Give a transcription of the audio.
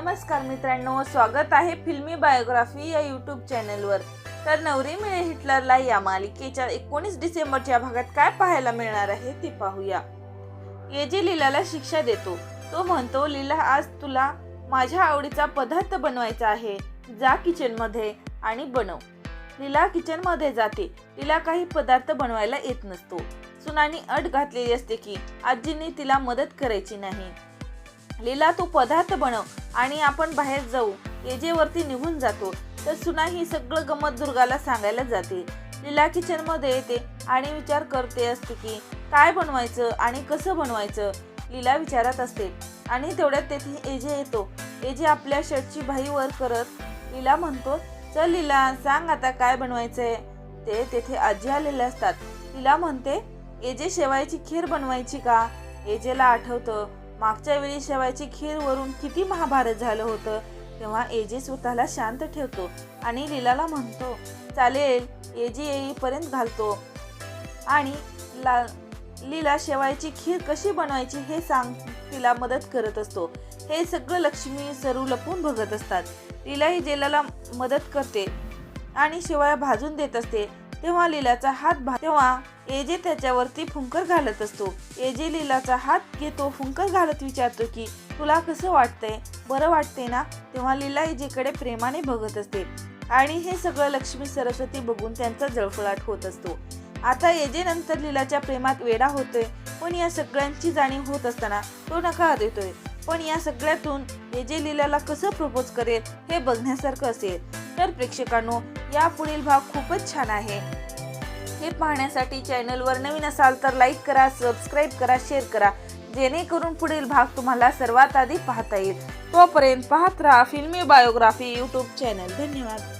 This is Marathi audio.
नमस्कार मित्रांनो स्वागत आहे फिल्मी बायोग्राफी या यूट्यूब चॅनलवर. तर नवरी मिळे हिटलरला या मालिकेच्या एकोणीस डिसेंबरच्या भागात काय पाहायला मिळणार आहे ते पाहूया. येजे लीलाला शिक्षा देतो तो म्हणतो लीला आज तुला माझ्या आवडीचा पदार्थ बनवायचा आहे. जा किचनमध्ये आणि बनव. लीला किचनमध्ये जाते. तिला काही पदार्थ बनवायला येत नसतो. सुनानी अट घातलेली असते की आजींनी तिला मदत करायची नाही. लीला तू पदार्थ बनव आणि आपण बाहेर जाऊ. एजेवरती निघून जातो. तर सुना ही सगळं गमत दुर्गाला सांगायला जाते. लीला किचनमध्ये येते आणि विचार करते असते की काय बनवायचं आणि कसं बनवायचं? लीला विचारत असते. आणि तेवढ्यात तेथे एजे येतो. एजे आपल्या शर्टची भाई वर करत लीला म्हणतो चल लीला सांग आता काय बनवायचं आहे ते तेथे आजी आलेले असतात. लीला म्हणते एजे शेवायची खीर बनवायची का? एजेला आठवतं मागच्या वेळी शेवायची खीर वरून किती महाभारत झालं होतं तेव्हा एजी स्वतःला शांत ठेवतो आणि लीलाला म्हणतो चालेल एजी येईपर्यंत घालतो. आणि ला लीला शेवायची खीर कशी बनवायची हे सांग तिला मदत करत असतो. हे सगळं लक्ष्मी सरू लपून बघत असतात. लीलाही जेलाला मदत करते आणि शेवया भाजून देत असते. तेव्हा लीलाचा हात भा तेव्हा एजे त्याच्यावरती फुंकर घालत असतो. एजे लीलाचा हात घेतो फुंकर घालत विचारतो की तुला कसं वाटतंय? बरं वाटतंय ना? तेव्हा लीला एजेकडे प्रेमाने बघत असते. आणि हे सगळं लक्ष्मी सरस्वती बघून त्यांचा जळफळाट होत असतो. आता एजे नंतर लीलाच्या प्रेमात वेडा होतोय पण या सगळ्यांची जाणीव होत असताना तो नकार देतोय. पण या सगळ्यातून एजे लीलाला कसं प्रपोज करेल हे बघण्यासारखं असेल. तर प्रेक्षकांनो या पुढील भाग खूपच छान आहे. हे पाहण्यासाठी चॅनलवर नवीन असाल तर लाईक करा सबस्क्राईब करा शेअर करा. जेणेकरून पुढील भाग तुम्हाला सर्वात आधी पाहता येईल. तोपर्यंत पाहत राहा फिल्मी बायोग्राफी यूट्यूब चॅनल धन्यवाद.